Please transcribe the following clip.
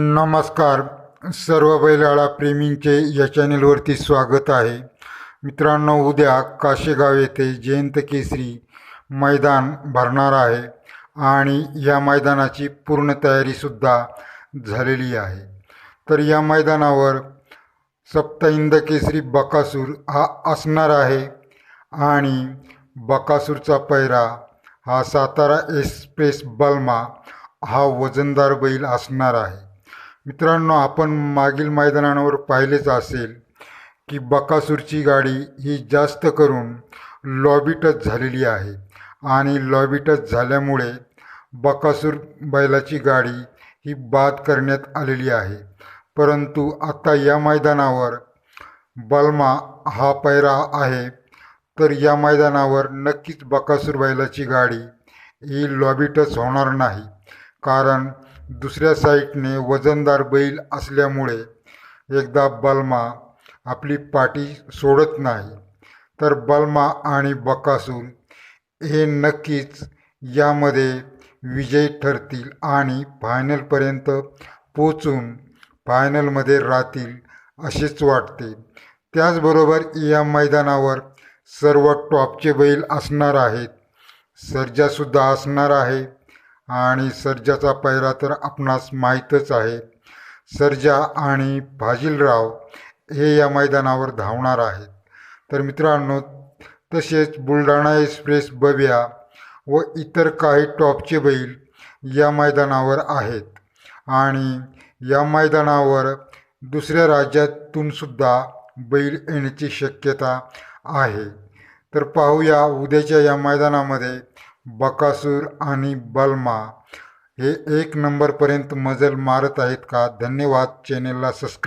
नमस्कार. सर्व बैलाळा प्रेमींचे या चॅनेलवरती स्वागत आहे. मित्रांनो उद्या काशेगाव येथे जयंत केसरी मैदान भरणार आहे आणि या मैदानाची पूर्ण तयारीसुद्धा झालेली आहे. तर या मैदानावर सप्तहिंद केसरी बकासूर हा असणार आहे आणि बकासूरचा पैरा हा सातारा एक्सप्रेस बल्मा हा वजनदार बैल असणार आहे. मित्रांनो आपण मागील मैदानावर पाहिलेच असेल की बकासूरची गाडी ही जास्त करून लॉबी टच झालेली आहे. आणि लॉबी टच झाल्यामुळे बकासूर बैलाची गाडी ही बाद करण्यात आलेली आहे. परंतु आता या मैदानावर बल्मा हा पैरा आहे तर या मैदानावर नक्कीच बकासूर बैलाची गाडी ही लॉबी टच होणार नाही. कारण दुसऱ्या साईटने वजनदार बैल असल्यामुळे एकदा बल्मा आपली पाठी सोडत नाही तर बल्मा आणि बकासून हे नक्कीच यामध्ये विजयी ठरतील आणि फायनलपर्यंत पोचून फायनलमध्ये राहतील असेच वाटते. त्याचबरोबर या मैदानावर सर्व टॉपचे बैल असणार आहेत सर्जासुद्धा असणार आहे. आणि सर्जाचा पैरा तर आपणास माहीतच आहे. सर्जा आणि फाजिलराव हे या मैदानावर धावणार आहेत. तर मित्रांनो तसेच बुलढाणा एक्सप्रेस बव्या व इतर काही टॉपचे बैल या मैदानावर आहेत. आणि या मैदानावर दुसऱ्या राज्यातून सुद्धा बैल येण्याची शक्यता आहे. तर पाहूया उद्याच्या या मैदानामध्ये बकासूर आणि बल्मा हे एक नंबरपर्यंत मजल मारत आहेत का? धन्यवाद. चॅनेलला सबस्क्राईब